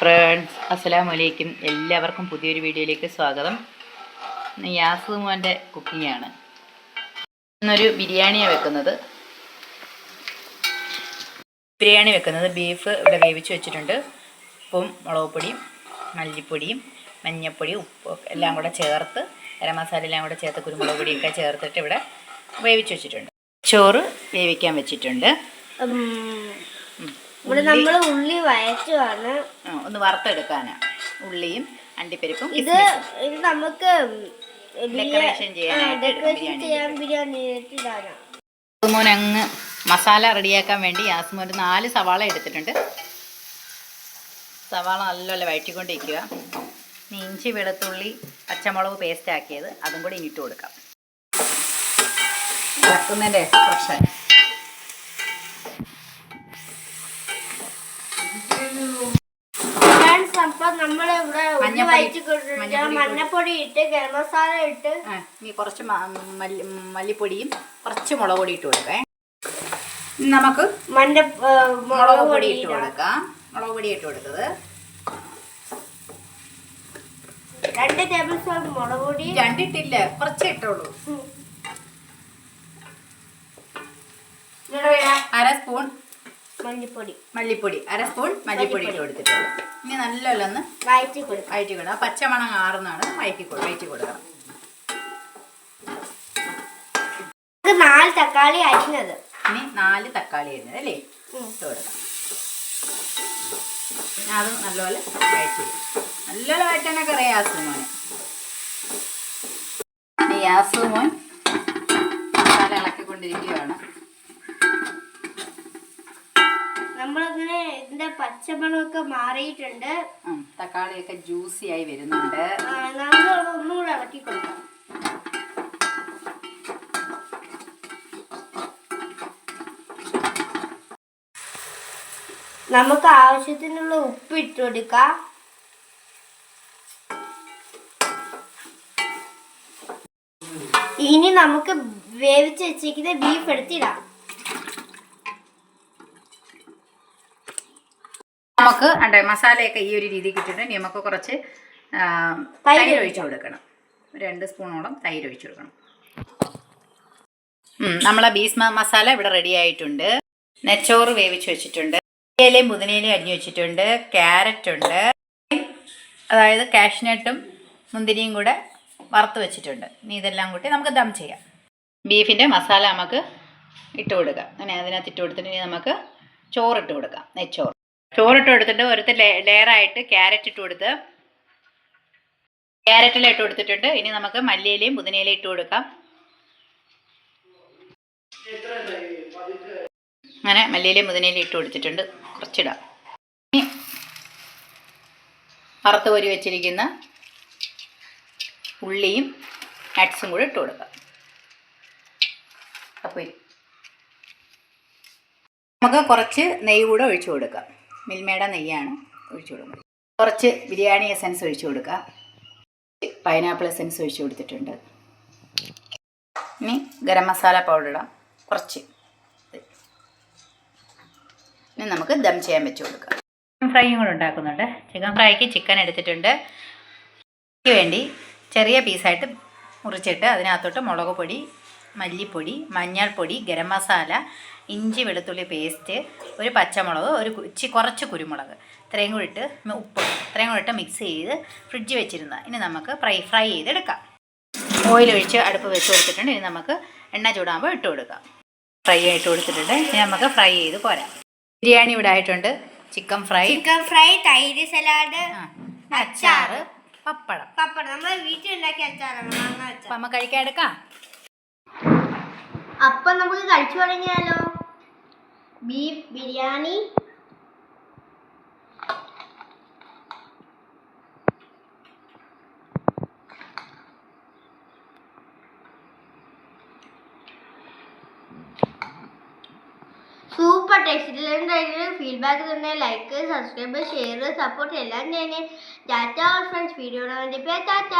Friends അസ്സലാമു അലൈക്കും എല്ലാവർക്കും പുതിയൊരു വീഡിയോയിലേക്ക് സ്വാഗതം. യാസുമോന്റെ യാസ് മോന്റെ കുക്കിംഗ് ആണ് ഇന്നൊരു ബിരിയാണിയാണ് വെക്കുന്നത്. ബിരിയാണി വെക്കുന്നത് ബീഫ് ഇവിടെ വേവിച്ച് വെച്ചിട്ടുണ്ട്. ഉപ്പും മുളക് പൊടിയും മല്ലിപ്പൊടിയും മഞ്ഞൾപ്പൊടിയും ഉപ്പും എല്ലാം കൂടെ ചേർത്ത് ഗരം മസാല എല്ലാം കൂടെ ചേർത്ത് കുരുമുളക് പൊടിയൊക്കെ ചേർത്തിട്ട് ഇവിടെ വേവിച്ച് വെച്ചിട്ടുണ്ട്. ചോറ് വേവിക്കാൻ വെച്ചിട്ടുണ്ട്. ഇവിടെ നമ്മൾ ഉള്ളി വയറ്റുവാണ് ആണ് ഒന്ന് വറുത്തെടുക്കാനാ. ഉള്ളിയും അണ്ടിപ്പരിപ്പും ഇത് ഇത് നമുക്ക് ഡെക്കറേഷൻ ചെയ്യാൻ ബിരിയാണി ഇടാനാ. യാസ്മോൻ അങ്ങ് മസാല റെഡിയാക്കാൻ വേണ്ടി യാസ്മോൻ ഒരു നാല് സവാള എടുത്തിട്ടുണ്ട്. സവാള നല്ലപോലെ വഴറ്റിക്കൊണ്ടിരിക്കുക ഇഞ്ചി വെളുത്തുള്ളി പച്ചമുളക് പേസ്റ്റ് ആക്കിയത്. അതും കൂടി ഇട്ട് കൊടുക്കാം. പ്രശ്നം ഫ്രണ്ട്സ് അപ്പൊ നമ്മൾ ഇവിടെ ഉള്ളി മഞ്ഞപ്പൊടി- ഇട്ട് ഗരം മസാല ഇട്ട് ഇനി കുറച്ച് മല്ലിപ്പൊടിയും കുറച്ച് മുളക് പൊടി ഇട്ട് കൊടുക്കേ. നമുക്ക് മഞ്ഞ മുളക് പൊടി ഇട്ട് കൊടുക്കാം. മുളക് പൊടി ഇട്ട് കൊടുത്തത്. രണ്ട് ടേബിൾ സ്പൂൺ മുളക് പൊടി. രണ്ടിട്ടില്ല? കുറച്ച് ഇട്ടുള്ളൂ ഉം. ഇവിടെ വേണം അര സ്പൂൺ മഞ്ഞപ്പൊടി മല്ലിപ്പൊടി. അര സ്പൂൺ മല്ലിപ്പൊടി ഇട്ട് ഇനി നല്ലോണം ഒന്ന് വയറ്റി കൊടുക്കും വയറ്റി കൊടുക്കുക ആ പച്ചമണം ആറുന്നാണ് വയറ്റി കൊടുക്കും വയറ്റി കൊടുക്കണം നാല് തക്കാളി അരിഞ്ഞത്. ഇനി നാല് തക്കാളി അരിഞ്ഞത് അല്ലേ. ഇട്ട് കൊടുക്കാം. പിന്നെ അത് നല്ലപോലെ വയറ്റി. നല്ലപോലെ വയറ്റാനൊക്കെ അറിയാം യാസുമോന് യാസുമോൻ മസാല ഇളക്കിക്കൊണ്ടിരിക്കുകയാണ്. നമ്മളിങ്ങനെ ഇതിന്റെ പച്ചമണമൊക്കെ മാറിയിട്ടുണ്ട്. തക്കാളിയൊക്കെ ജ്യൂസി ആയി വരുന്നുണ്ട്. നമ്മൾ ഒന്നുകൂടെ ഇളക്കി കൊടുക്കാം. നമുക്ക് ആവശ്യത്തിനുള്ള ഉപ്പ് ഇട്ട് കൊടുക്കാം. ഇനി നമുക്ക് വേവിച്ച് വെച്ചിരിക്കുന്ന ബീഫ് എടുത്തിടാം. നമുക്ക് അണ്ടേ മസാലയൊക്കെ ഈ ഒരു രീതിക്ക് ഇനി നമുക്ക് കുറച്ച് തൈര് ഒഴിച്ചു കൊടുക്കണം. രണ്ട് സ്പൂണോളം തൈര് ഒഴിച്ചു കൊടുക്കണം. നമ്മളെ ബീസ് മസാല ഇവിടെ റെഡി ആയിട്ടുണ്ട്. നെച്ചോറ് വേവിച്ച് വെച്ചിട്ടുണ്ട്. ഇലയും പുതിനയിലയും അരിഞ്ഞു വെച്ചിട്ടുണ്ട്. ക്യാരറ്റ് ഉണ്ട്. അതായത് കാഷ്നട്ടും മുന്തിരിയും കൂടെ വറുത്ത് വെച്ചിട്ടുണ്ട്. ഇനി ഇതെല്ലാം കൂട്ടി നമുക്ക് ദം ചെയ്യാം. ബീഫിന്റെ മസാല നമുക്ക് ഇട്ട് കൊടുക്കാം. അങ്ങനെ അതിനകത്ത് ഇട്ട് കൊടുത്തിട്ട് ഇനി നമുക്ക് ചോറിട്ട് കൊടുക്കാം. നെച്ചോറ്. ചോറിട്ട് കൊടുത്തിട്ട് ലെയർ ലെയറായിട്ട് ക്യാരറ്റ് ഇട്ട് കൊടുത്ത്. ക്യാരറ്റിലെ ഇട്ട് കൊടുത്തിട്ടുണ്ട്. ഇനി നമുക്ക് മല്ലിയിലയും പുതിനയിലയും ഇട്ട് കൊടുക്കാം. അങ്ങനെ മല്ലിയിലയും പുതിനയിലയും ഇട്ട് കൊടുത്തിട്ടുണ്ട്. കുറച്ചിടാം. ഇനി വറുത്ത് കോരി വെച്ചിരിക്കുന്ന ഉള്ളിയും നട്ട്സും കൂടി ഇട്ട് കൊടുക്കാം. അപ്പോൾ നമുക്ക് കുറച്ച് നെയ്യ് കൂടെ ഒഴിച്ചു കൊടുക്കാം. മിൽമയുടെ നെയ്യാണ് ഒഴിച്ചു കൊടുക്കുന്നത്. കുറച്ച് ബിരിയാണി എസൻസ് ഒഴിച്ചു കൊടുക്കാം. പൈനാപ്പിൾ എസൻസ് ഒഴിച്ചു കൊടുത്തിട്ടുണ്ട്. ഇനി ഗരം മസാല പൗഡർ ഇടാം. കുറച്ച്. ഇനി നമുക്ക് ദം ചെയ്യാൻ വെച്ച് കൊടുക്കാം. ചിക്കൻ ഫ്രൈയും കൂടെ ഉണ്ടാക്കുന്നുണ്ട്. ചിക്കൻ ഫ്രൈക്ക് ചിക്കൻ എടുത്തിട്ടുണ്ട്. വേണ്ടി ചെറിയ പീസായിട്ട് മുറിച്ചിട്ട് അതിനകത്തോട്ട് മുളക് പൊടി മല്ലിപ്പൊടി മഞ്ഞൾപ്പൊടി ഗരം മസാല ഇഞ്ചി വെളുത്തുള്ളി പേസ്റ്റ് ഒരു പച്ചമുളക് ഒരു ഇച്ചി കുറച്ച് കുരുമുളക്. ഇത്രയും കൂടി ഇട്ട് ഉപ്പ്. ഇത്രയും കൂടി ഇട്ട് മിക്സ് ചെയ്ത് ഫ്രിഡ്ജ് വെച്ചിരുന്ന. ഇനി നമുക്ക് ഫ്രൈ ഫ്രൈ ചെയ്തെടുക്കാം. ഓയിൽ ഒഴിച്ച് അടുപ്പ് വെച്ച് കൊടുത്തിട്ടുണ്ട്. ഇനി നമുക്ക് എണ്ണ ചൂടാകുമ്പോൾ ഇട്ട് കൊടുക്കാം. ഫ്രൈ ആയിട്ട് കൊടുത്തിട്ടുണ്ട്. ഇനി നമുക്ക് ഫ്രൈ ചെയ്ത് പോരാം. ബിരിയാണി ഇവിടെ ആയിട്ടുണ്ട്. ചിക്കൻ ഫ്രൈ ചിക്കൻ ഫ്രൈ തൈര് സലാഡ് അച്ചാർ അച്ചാറ്. പപ്പടം. പപ്പടം. നമ്മൾ വീട്ടിൽ ഉണ്ടാക്കിയ അച്ചാറാണ്. മാങ്ങ അപ്പം അച്ചാർ നമുക്ക് കഴിക്കാൻ എടുക്കാം. അപ്പൊ നമുക്ക് കഴിച്ചു തുടങ്ങിയാലോ? Beef biryani. Super taste feedback തന്നെ. ലൈക്ക് സബ്സ്ക്രൈബ് ഷെയർ സപ്പോർട്ട് എല്ലാം ചെയ്യണേ ടാറ്റ ഫ്രണ്ട്സ് വീഡിയോ വേണ്ടി. ടാറ്റ